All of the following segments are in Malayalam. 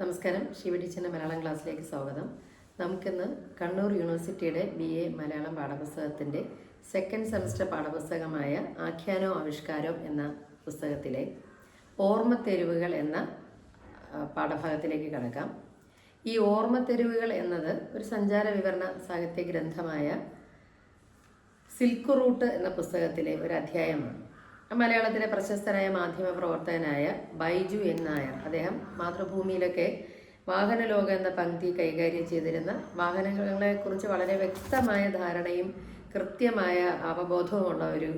നമസ്കാരം. ശിവ ടീച്ചറിന്റെ മലയാളം ക്ലാസ്സിലേക്ക് സ്വാഗതം. നമുക്കിന്ന് കണ്ണൂർ യൂണിവേഴ്സിറ്റിയുടെ ബി എ മലയാളം പാഠപുസ്തകത്തിന്റെ സെക്കൻഡ് സെമസ്റ്റർ പാഠപുസ്തകമായ ആഖ്യാനോ ആവിഷ്കാരോ എന്ന പുസ്തകത്തിലെ ഓർമ്മ തെരുവുകൾ എന്ന പാഠഭാഗത്തിലേക്ക് കടക്കാം. ഈ ഓർമ്മ തെരുവുകൾ എന്നത് ഒരു സഞ്ചാര വിവരണ സാഹിത്യ ഗ്രന്ഥമായ സിൽക്ക് റൂട്ട് എന്ന പുസ്തകത്തിലെ ഒരു അധ്യായമാണ്. മലയാളത്തിലെ പ്രശസ്തനായ മാധ്യമ പ്രവർത്തകനായ ബൈജു എൻ നായർ. അദ്ദേഹം മാതൃഭൂമിയിലൊക്കെ വാഹന ലോകം എന്ന പങ്ക്തി കൈകാര്യം ചെയ്തിരുന്ന വാഹനങ്ങളെക്കുറിച്ച് വളരെ വ്യക്തമായ ധാരണയും കൃത്യമായ അവബോധവുമുള്ള ഒരു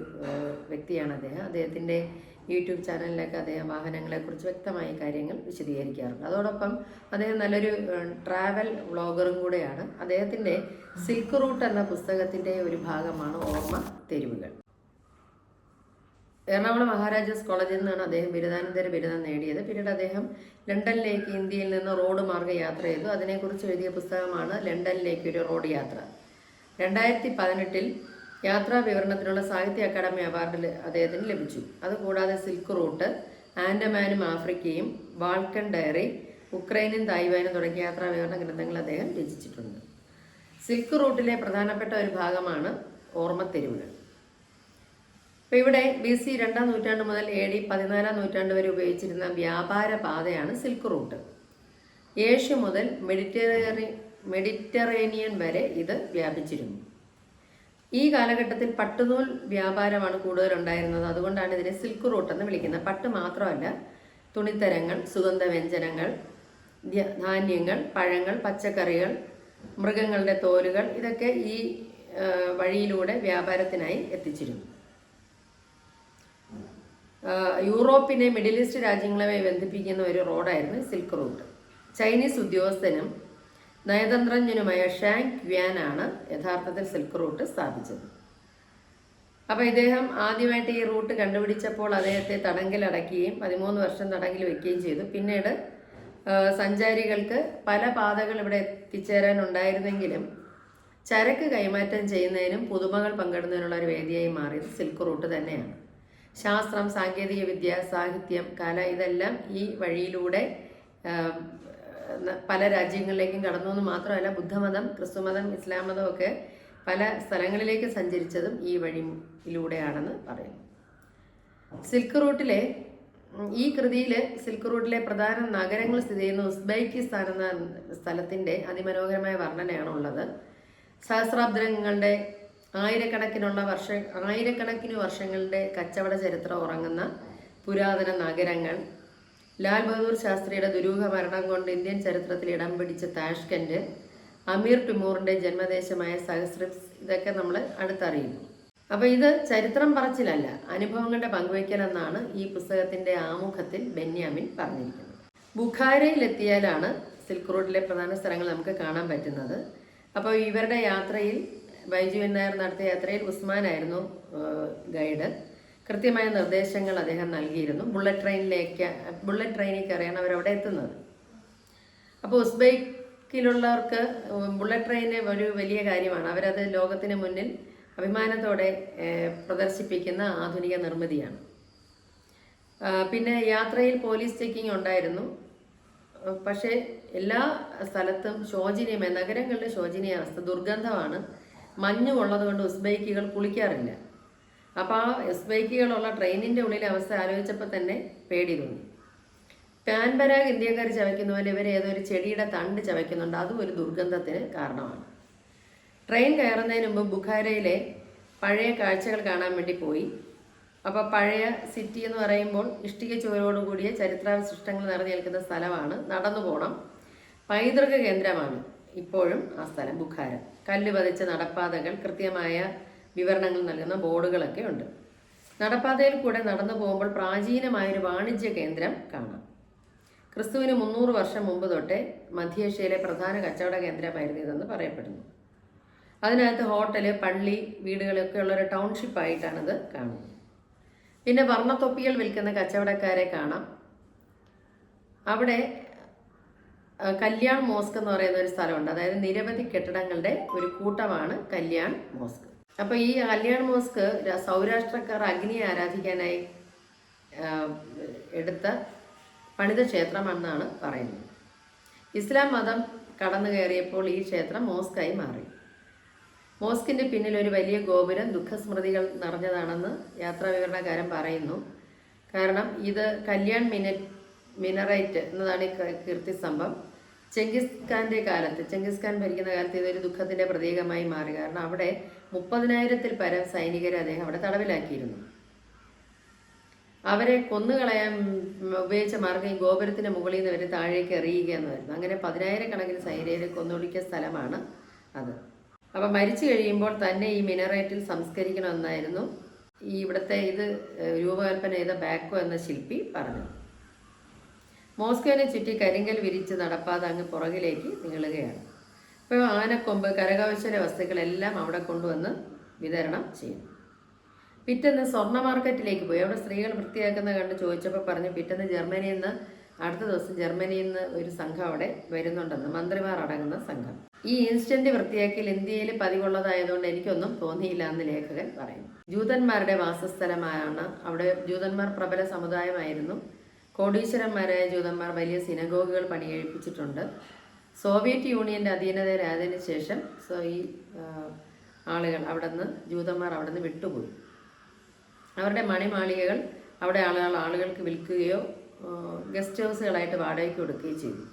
വ്യക്തിയാണ് അദ്ദേഹം. അദ്ദേഹത്തിന്റെ യൂട്യൂബ് ചാനലിലൊക്കെ അദ്ദേഹം വാഹനങ്ങളെക്കുറിച്ച് വ്യക്തമായ കാര്യങ്ങൾ വിശദീകരിക്കാറുണ്ട്. അതോടൊപ്പം അദ്ദേഹം നല്ലൊരു ട്രാവൽ വ്ളോഗറും കൂടെയാണ്. അദ്ദേഹത്തിന്റെ സിൽക്ക് റൂട്ട് എന്ന പുസ്തകത്തിന്റെ ഒരു ഭാഗമാണ് ഓർമ്മ തെരുവുകൾ. എറണാകുളം മഹാരാജാസ് കോളേജിൽ നിന്നാണ് അദ്ദേഹം ബിരുദാനന്തര ബിരുദം നേടിയത്. പിന്നീട് അദ്ദേഹം ലണ്ടനിലേക്ക് ഇന്ത്യയിൽ നിന്ന് റോഡ് മാർഗ യാത്ര ചെയ്തു. അതിനെക്കുറിച്ച് എഴുതിയ പുസ്തകമാണ് ലണ്ടനിലേക്ക് ഒരു റോഡ് യാത്ര. രണ്ടായിരത്തി പതിനെട്ടിൽ യാത്രാ വിവരണത്തിനുള്ള സാഹിത്യ അക്കാദമി അവാർഡ് അദ്ദേഹത്തിന് ലഭിച്ചു. അതുകൂടാതെ സിൽക്ക് റൂട്ട് ആൻഡമാനും ആഫ്രിക്കയും വാൾക്കൻ ഡയറി ഉക്രൈനും തായ്വാനും തുടങ്ങിയ യാത്രാ വിവരണ ഗ്രന്ഥങ്ങൾ അദ്ദേഹം രചിച്ചിട്ടുണ്ട്. സിൽക്ക് റൂട്ടിലെ പ്രധാനപ്പെട്ട ഒരു ഭാഗമാണ് ഓർമ്മത്തെരുവുകൾ അപ്പൊ ഇവിടെ ബി സി രണ്ടാം നൂറ്റാണ്ട് മുതൽ എ ഡി പതിനാലാം നൂറ്റാണ്ട് വരെ ഉപയോഗിച്ചിരുന്ന വ്യാപാര പാതയാണ് സിൽക്ക് റൂട്ട് ഏഷ്യ മുതൽ മെഡിറ്ററേറി മെഡിറ്ററേനിയൻ വരെ ഇത് വ്യാപിച്ചിരുന്നു. ഈ കാലഘട്ടത്തിൽ പട്ടുനൂൽ വ്യാപാരമാണ് കൂടുതൽ ഉണ്ടായിരുന്നത്. അതുകൊണ്ടാണ് ഇതിനെ സിൽക്ക് റൂട്ട് എന്ന് വിളിക്കുന്നത്. പട്ട് മാത്രമല്ല തുണിത്തരങ്ങൾ സുഗന്ധവ്യഞ്ജനങ്ങൾ ധാന്യങ്ങൾ പഴങ്ങൾ പച്ചക്കറികൾ മൃഗങ്ങളുടെ തോലുകൾ ഇതൊക്കെ ഈ വഴിയിലൂടെ വ്യാപാരത്തിനായി എത്തിച്ചിരുന്നു. യൂറോപ്പിനെ മിഡിൽ ഈസ്റ്റ് രാജ്യങ്ങളുമായി ബന്ധിപ്പിക്കുന്ന ഒരു റോഡായിരുന്നു സിൽക്ക് റൂട്ട്. ചൈനീസ് ഉദ്യോഗസ്ഥനും നയതന്ത്രജ്ഞനുമായ ഷാങ് ക്വാനാണ് യഥാർത്ഥത്തിൽ സിൽക്ക് റൂട്ട് സ്ഥാപിച്ചത്. അപ്പോൾ ഇദ്ദേഹം ആദ്യമായിട്ട് ഈ റൂട്ട് കണ്ടുപിടിച്ചപ്പോൾ അദ്ദേഹത്തെ തടങ്കലടക്കുകയും പതിമൂന്ന് വർഷം തടങ്കിൽ വെക്കുകയും ചെയ്തു. പിന്നീട് സഞ്ചാരികൾക്ക് പല പാതകൾ ഇവിടെ എത്തിച്ചേരാനുണ്ടായിരുന്നെങ്കിലും ചരക്ക് കൈമാറ്റം ചെയ്യുന്നതിനും പുതുമകൾ പങ്കിടുന്നതിനുള്ള ഒരു വേദിയായി മാറിയത് സിൽക്ക് റൂട്ട് തന്നെയാണ്. ശാസ്ത്രം സാങ്കേതിക വിദ്യ സാഹിത്യം കല ഇതെല്ലാം ഈ വഴിയിലൂടെ പല രാജ്യങ്ങളിലേക്കും കടന്നു എന്ന് മാത്രമല്ല ബുദ്ധമതം ക്രിസ്തുമതം ഇസ്ലാം മതം ഒക്കെ പല സ്ഥലങ്ങളിലേക്ക് സഞ്ചരിച്ചതും ഈ വഴിയിലൂടെയാണെന്ന് പറയുന്നു. സിൽക്ക് റൂട്ടിലെ ഈ കൃതിയിൽ സിൽക്ക് റൂട്ടിലെ പ്രധാന നഗരങ്ങൾ സ്ഥിതി ചെയ്യുന്ന ഉസ്ബെക്കിസ്ഥാൻ എന്ന സ്ഥലത്തിന്റെ അതിമനോഹരമായ വർണനയാണ് ഉള്ളത് സഹസ്രാബ്ദങ്ങളുടെ ആയിരക്കണക്കിനുള്ള വർഷ ആയിരക്കണക്കിന് വർഷങ്ങളുടെ കച്ചവട ചരിത്രം ഉറങ്ങുന്ന പുരാതന നഗരങ്ങൾ. ലാൽ ബഹദൂർ ശാസ്ത്രിയുടെ ദുരൂഹ മരണം കൊണ്ട് ഇന്ത്യൻ ചരിത്രത്തിൽ ഇടം പിടിച്ച താഷ്കൻഡ് അമീർ ടിമൂറിന്റെ ജന്മദേശമായ സഹസ്രിപ്സ് ഇതൊക്കെ നമ്മൾ അടുത്തറിയുന്നു. അപ്പോൾ ഇത് ചരിത്രം പറച്ചിലല്ല അനുഭവങ്ങളുടെ പങ്കുവയ്ക്കൽ എന്നാണ് ഈ പുസ്തകത്തിന്റെ ആമുഖത്തിൽ ബെന്യാമിൻ പറഞ്ഞിരിക്കുന്നത്. ബുഖാരയിലെത്തിയാലാണ് സിൽക്ക് റോഡിലെ പ്രധാന സ്ഥലങ്ങൾ നമുക്ക് കാണാൻ പറ്റുന്നത്. അപ്പോൾ ഇവരുടെ യാത്രയിൽ ബൈജുവൻ നായർ നടത്തിയ യാത്രയിൽ ഉസ്മാനായിരുന്നു ഗൈഡ്. കൃത്യമായ നിർദ്ദേശങ്ങൾ അദ്ദേഹം നൽകിയിരുന്നു. ബുള്ളറ്റ് ട്രെയിനിലേക്ക് ബുള്ളറ്റ് ട്രെയിനിൽ കയറിയാണ് അവരവിടെ എത്തുന്നത്. അപ്പോൾ ഉസ്ബെക്കിലുള്ളവർക്ക് ബുള്ളറ്റ് ട്രെയിന് ഒരു വലിയ കാര്യമാണ്. അവരത് ലോകത്തിന് മുന്നിൽ അഭിമാനത്തോടെ പ്രദർശിപ്പിക്കുന്ന ആധുനിക നിർമ്മിതിയാണ്. പിന്നെ യാത്രയിൽ പോലീസ് ചെക്കിംഗ് ഉണ്ടായിരുന്നു. പക്ഷേ എല്ലാ സ്ഥലത്തും ശോചനീയമായ നഗരങ്ങളുടെ ശോചനീയ അവസ്ഥ ദുർഗന്ധമാണ്. മഞ്ഞ് കൊണ്ട് ഉസ്ബൈക്കുകൾ കുളിക്കാറില്ല. അപ്പോൾ ആ ഉസ്ബൈക്കുകളുള്ള ട്രെയിനിന്റെ ഉള്ളിലെ അവസ്ഥ ആലോചിച്ചപ്പോൾ തന്നെ പേടി തോന്നി. പാൻപരാഗ് ഇന്ത്യക്കാർ ചവയ്ക്കുന്ന പോലെ ഇവർ ഏതോ ഒരു ചെടിയുടെ തണ്ട് ചവയ്ക്കുന്നുണ്ട്. അതും ഒരു ദുർഗന്ധത്തിന് കാരണമാണ്. ട്രെയിൻ കയറുന്നതിന് മുമ്പ് ബുഖാരയിലെ പഴയ കാഴ്ചകൾ കാണാൻ വേണ്ടി പോയി. അപ്പോൾ പഴയ സിറ്റി എന്ന് പറയുമ്പോൾ ഇഷ്ടിക ചുവരോട് കൂടിയ ചരിത്രാവശിഷ്ടങ്ങൾ നിറഞ്ഞു നിൽക്കുന്ന സ്ഥലമാണ്. നടന്നു പോകണം പൈതൃക കേന്ദ്രമാണ്. ഇപ്പോഴും ആ സ്ഥലം ബുഖാര. കല്ല് പതിച്ച നടപ്പാതകൾ കൃത്യമായ വിവരണങ്ങൾ നൽകുന്ന ബോർഡുകളൊക്കെ ഉണ്ട്. നടപ്പാതയിൽ കൂടെ നടന്നു പോകുമ്പോൾ പ്രാചീനമായൊരു വാണിജ്യ കേന്ദ്രം കാണാം. ക്രിസ്തുവിന് മുന്നൂറ് വർഷം മുമ്പ് തൊട്ടേ മധ്യേഷ്യയിലെ പ്രധാന കച്ചവട കേന്ദ്രമായിരുന്നു ഇതെന്ന് പറയപ്പെടുന്നു. അതിനകത്ത് ഹോട്ടൽ പള്ളി വീടുകളൊക്കെ ഉള്ള ഒരു ടൗൺഷിപ്പ് ആയിട്ടാണിത് കാണുന്നത്. പിന്നെ വർണത്തൊപ്പികൾ വിൽക്കുന്ന കച്ചവടക്കാരെ കാണാം. അവിടെ കല്യാൺ മോസ്ക് എന്ന് പറയുന്ന ഒരു സ്ഥലമുണ്ട്. അതായത് നിരവധി കെട്ടിടങ്ങളുടെ ഒരു കൂട്ടമാണ് കല്യാൺ മോസ്ക്. അപ്പോൾ ഈ കല്യാൺ മോസ്ക് സൗരാഷ്ട്രക്കാർ അഗ്നിയെ ആരാധിക്കാനായി എടുത്ത പണിത ക്ഷേത്രമെന്നാണ് പറയുന്നത്. ഇസ്ലാം മതം കടന്നു കയറിയപ്പോൾ ഈ ക്ഷേത്രം മോസ്കായി മാറി. മോസ്കിന്റെ പിന്നിൽ ഒരു വലിയ ഗോപുരം ദുഃഖസ്മൃതികൾ നിറഞ്ഞതാണെന്ന് യാത്രാ വിവരണക്കാരൻ പറയുന്നു. കാരണം ഇത് കല്യാൺ മിന മിനറൈറ്റ് എന്നതാണ് ഈ കീർത്തി കീർത്തിസ്തംഭം ചെങ്കിസ് ഖാന്റെ കാലത്ത് ചെങ്കിസ് ഖാൻ ഭരിക്കുന്ന കാലത്ത് ഇതൊരു ദുഃഖത്തിന്റെ പ്രതീകമായി മാറി. കാരണം അവിടെ മുപ്പതിനായിരത്തിൽ പരം സൈനികരെ അദ്ദേഹം അവിടെ തടവിലാക്കിയിരുന്നു. അവരെ കൊന്നുകളയാൻ ഉപയോഗിച്ച മാർഗം ഈ ഗോപുരത്തിന്റെ മുകളിൽ നിന്ന് അവരെ താഴേക്ക് എറിയുക എന്നതായിരുന്നു. അങ്ങനെ പതിനായിരക്കണക്കിന് സൈനികരെ കൊന്നൊടുക്കിയ സ്ഥലമാണ് അത്. അപ്പൊ മരിച്ചു കഴിയുമ്പോൾ തന്നെ ഈ മിനറേറ്റിൽ സംസ്കരിക്കണമെന്നായിരുന്നു ഈ ഇവിടുത്തെ ഇത് രൂപകൽപ്പന ചെയ്ത ബാക്കോ എന്ന ശില്പി പറഞ്ഞു മോസ്കോനെ ചുറ്റി കരിങ്കൽ വിരിച്ച് നടപ്പാതെ അങ്ങ് പുറകിലേക്ക് നീളുകയാണ്. ഇപ്പോൾ ആനക്കൊമ്പ് കരകൗശല വസ്തുക്കളെല്ലാം അവിടെ കൊണ്ടുവന്ന് വിതരണം ചെയ്യും. പിറ്റേന്ന് സ്വർണ മാർക്കറ്റിലേക്ക് പോയി. അവിടെ സ്ത്രീകൾ വൃത്തിയാക്കുന്ന കണ്ട് ചോദിച്ചപ്പോൾ പറഞ്ഞു പിറ്റേന്ന് ജർമ്മനിയിൽ നിന്ന് അടുത്ത ദിവസം ജർമ്മനിയിൽ നിന്ന് ഒരു സംഘം അവിടെ വരുന്നുണ്ടെന്ന് മന്ത്രിമാർ അടങ്ങുന്ന സംഘം. ഈ ഇൻസ്റ്റന്റ് വൃത്തിയാക്കൽ ഇന്ത്യയിൽ പതിവുള്ളതായതുകൊണ്ട് എനിക്കൊന്നും തോന്നിയില്ല എന്ന് ലേഖകൻ പറയുന്നു. ജൂതന്മാരുടെ വാസസ്ഥലമായാണ് അവിടെ ജൂതന്മാർ പ്രബല സമുദായമായിരുന്നു. കോടീശ്വരന്മാരായ ജൂതന്മാർ വലിയ സിനഗോഗുകൾ പണികഴിപ്പിച്ചിട്ടുണ്ട്. സോവിയറ്റ് യൂണിയന്റെ അധീനതയിലായതിനു ശേഷം സോ ഈ ആളുകൾ അവിടെ നിന്ന് ജൂതന്മാർ അവിടെ നിന്ന് വിട്ടുപോയി. അവരുടെ മണിമാളികകൾ അവിടെ ആളുകൾ ആളുകൾക്ക് വിൽക്കുകയോ ഗസ്റ്റ് ഹൗസുകളായിട്ട് വാടകയ്ക്ക് കൊടുക്കുകയോ ചെയ്തു.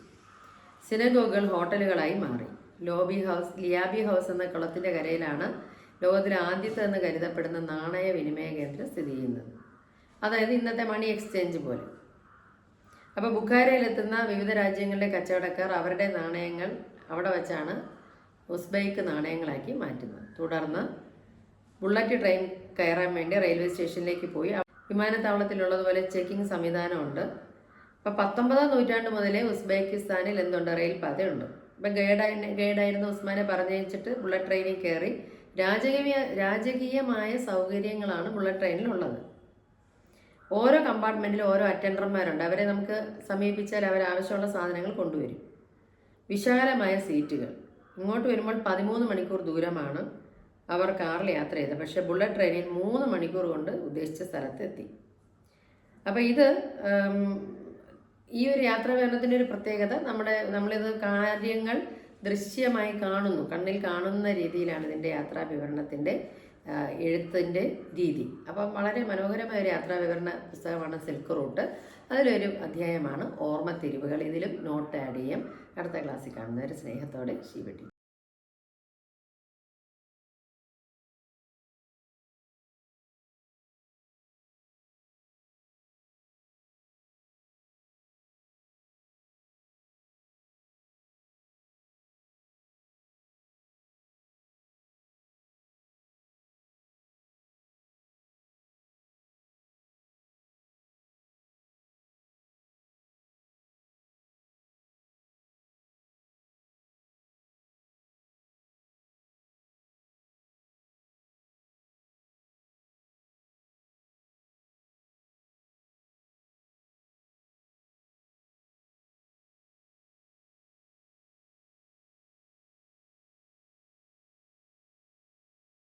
സിനഗോഗുകൾ ഹോട്ടലുകളായി മാറി. ലോബി ഹൗസ് ലിയാബി ഹൗസ് എന്ന കുളത്തിന്റെ കരയിലാണ് ലോകത്തിലെ ആദ്യത്തെ എന്ന് കരുതപ്പെടുന്ന നാണയ വിനിമയ കേന്ദ്രം സ്ഥിതി ചെയ്യുന്നത്. അതായത് ഇന്നത്തെ മണി എക്സ്ചേഞ്ച് പോലെ. അപ്പോൾ ബുഖാരയിലെത്തുന്ന വിവിധ രാജ്യങ്ങളിലെ കച്ചവടക്കാർ അവരുടെ നാണയങ്ങൾ അവിടെ വച്ചാണ് ഉസ്ബൈക്ക് നാണയങ്ങളാക്കി മാറ്റുന്നത്. തുടർന്ന് ബുള്ളറ്റ് ട്രെയിൻ കയറാൻ വേണ്ടി റെയിൽവേ സ്റ്റേഷനിലേക്ക് പോയി. വിമാനത്താവളത്തിലുള്ളതുപോലെ ചെക്കിംഗ് സംവിധാനമുണ്ട്. അപ്പോൾ പത്തൊമ്പതാം നൂറ്റാണ്ട് മുതലേ ഉസ്ബെക്കിസ്ഥാനിൽ എന്തുണ്ട്? റെയിൽ പാതയുണ്ട് ഇപ്പം ഗൈഡായി ഗൈഡായിരുന്ന ഉസ്മാനെ പറഞ്ഞയച്ചിട്ട് ബുള്ളറ്റ് ട്രെയിനിൽ കയറി രാജകീയ രാജകീയമായ സൗകര്യങ്ങളാണ് ബുള്ളറ്റ് ട്രെയിനിൽ ഉള്ളത് ഓരോ കമ്പാർട്ട്മെന്റിലും ഓരോ അറ്റൻഡർമാരുണ്ട്. അവരെ നമുക്ക് സമീപിച്ചാൽ അവർ ആവശ്യമുള്ള സാധനങ്ങൾ കൊണ്ടുവരും. വിശാലമായ സീറ്റുകൾ. ഇങ്ങോട്ട് വരുമ്പോൾ പതിമൂന്ന് മണിക്കൂർ ദൂരമാണ് അവർ കാറിൽ യാത്ര ചെയ്തത്. പക്ഷേ ബുള്ളറ്റ് ട്രെയിനിൽ മൂന്ന് മണിക്കൂർ കൊണ്ട് ഉദ്ദേശിച്ച സ്ഥലത്തെത്തി. അപ്പോൾ ഇത് ഈ ഒരു യാത്ര വിവരണത്തിന്റെ ഒരു പ്രത്യേകത നമ്മുടെ നമ്മളിത് കാര്യങ്ങൾ ദൃശ്യമായി കാണുന്നു. കണ്ണിൽ കാണുന്ന രീതിയിലാണ് ഇതിന്റെ യാത്രാ വിവരണത്തിന്റെ ആ, എഴുത്തിന്റെ രീതി. അപ്പം വളരെ മനോഹരമായ ഒരു യാത്രാ വിവരണ പുസ്തകമാണ് സിൽക്ക് റൂട്ട് അതിലൊരു അധ്യായമാണ് ഓർമ്മ തിരിവുകൾ. ഇതിലും നോട്ട് ആഡ് ചെയ്യാം. അടുത്ത ക്ലാസ്സിൽ കാണുന്നവർ സ്നേഹത്തോടെ ശിവട്ടി